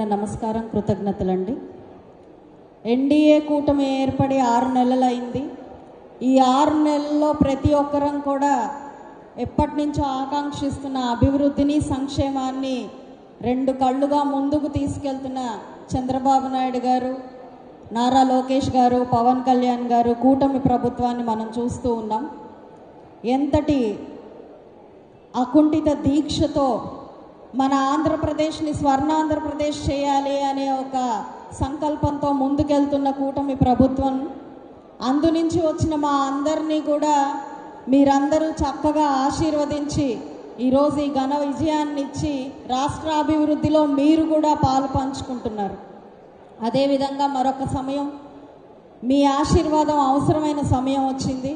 నమస్కారం కృతజ్ఞతలండి. ఎన్డీఏ కూటమి ఏర్పడి ఆరు నెలలైంది. ఈ ఆరు నెలల్లో ప్రతి ఒక్కరం కూడా ఎప్పటి నుంచో ఆకాంక్షిస్తున్న అభివృద్ధిని సంక్షేమాన్ని రెండు కళ్ళుగా ముందుకు తీసుకెళ్తున్న చంద్రబాబు నాయుడు గారు నారా లోకేష్ గారు పవన్ కళ్యాణ్ గారు కూటమి ప్రభుత్వాన్ని మనం చూస్తూ ఉన్నాం. ఎంతటి అకుంఠిత దీక్షతో మన ఆంధ్రప్రదేశ్ని స్వర్ణాంధ్రప్రదేశ్ చేయాలి అనే ఒక సంకల్పంతో ముందుకెళ్తున్న కూటమి ప్రభుత్వం అందు నుంచి వచ్చిన మా అందరినీ కూడా మీరందరూ చక్కగా ఆశీర్వదించి ఈరోజు ఈ ఘన విజయాన్ని ఇచ్చి రాష్ట్ర అభివృద్ధిలో మీరు కూడా పాలు పంచుకుంటున్నారు. అదేవిధంగా మరొక సమయం మీ ఆశీర్వాదం అవసరమైన సమయం వచ్చింది.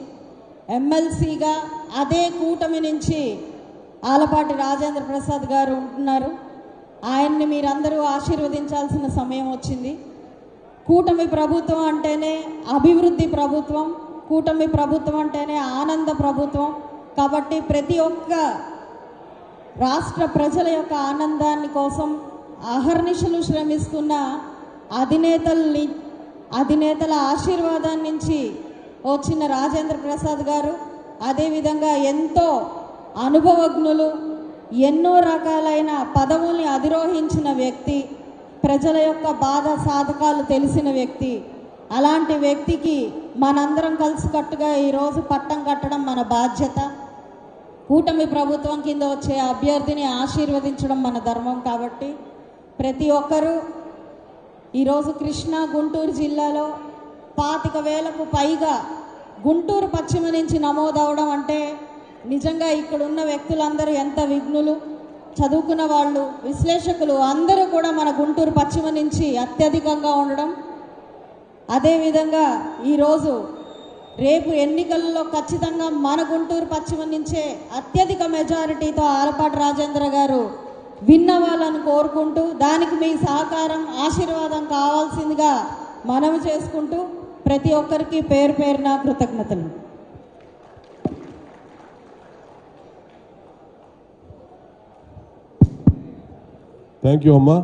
ఎమ్మెల్సీగా అదే కూటమి నుంచి ఆలపాటి రాజేంద్ర ప్రసాద్ గారు ఉంటున్నారు. ఆయన్ని మీరందరూ ఆశీర్వదించాల్సిన సమయం వచ్చింది. కూటమి ప్రభుత్వం అంటేనే అభివృద్ధి ప్రభుత్వం కూటమి ప్రభుత్వం అంటేనే ఆనంద ప్రభుత్వం. కాబట్టి ప్రతి ఒక్క రాష్ట్ర ప్రజల యొక్క ఆనందాన్ని కోసం అహర్నిశలు శ్రమిస్తున్న అధినేతల్ని అధినేతల ఆశీర్వాదాన్నించి నుంచి వచ్చిన రాజేంద్ర ప్రసాద్ గారు అదేవిధంగా ఎంతో అనుభవజ్ఞులు ఎన్నో రకాలైన పదవుల్ని అధిరోహించిన వ్యక్తి ప్రజల యొక్క బాధ సాధకాలు తెలిసిన వ్యక్తి. అలాంటి వ్యక్తికి మనందరం కలిసికట్టుగా ఈరోజు పట్టం కట్టడం మన బాధ్యత. కూటమి ప్రభుత్వం కింద వచ్చే అభ్యర్థిని ఆశీర్వదించడం మన ధర్మం కాబట్టి ప్రతి ఒక్కరూ ఈరోజు కృష్ణా గుంటూరు జిల్లాలో పాతిక వేలకు పైగా గుంటూరు పశ్చిమ నుంచి నమోదవడం అంటే నిజంగా ఇక్కడ ఉన్న వ్యక్తులందరూ ఎంత విఘ్నులు. చదువుకున్న వాళ్ళు విశ్లేషకులు అందరూ కూడా మన గుంటూరు పశ్చిమ నుంచి అత్యధికంగా ఉండడం. అదేవిధంగా ఈరోజు రేపు ఎన్నికల్లో ఖచ్చితంగా మన గుంటూరు పశ్చిమ నుంచే అత్యధిక మెజారిటీతో ఆలపాటి రాజేంద్ర గారు విన్ అవ్వాలని కోరుకుంటూ దానికి మీ సహకారం ఆశీర్వాదం కావాల్సిందిగా మనవి చేసుకుంటూ ప్రతి ఒక్కరికి పేరు పేరున కృతజ్ఞతలు. థ్యాంక్ యూ అమ్మా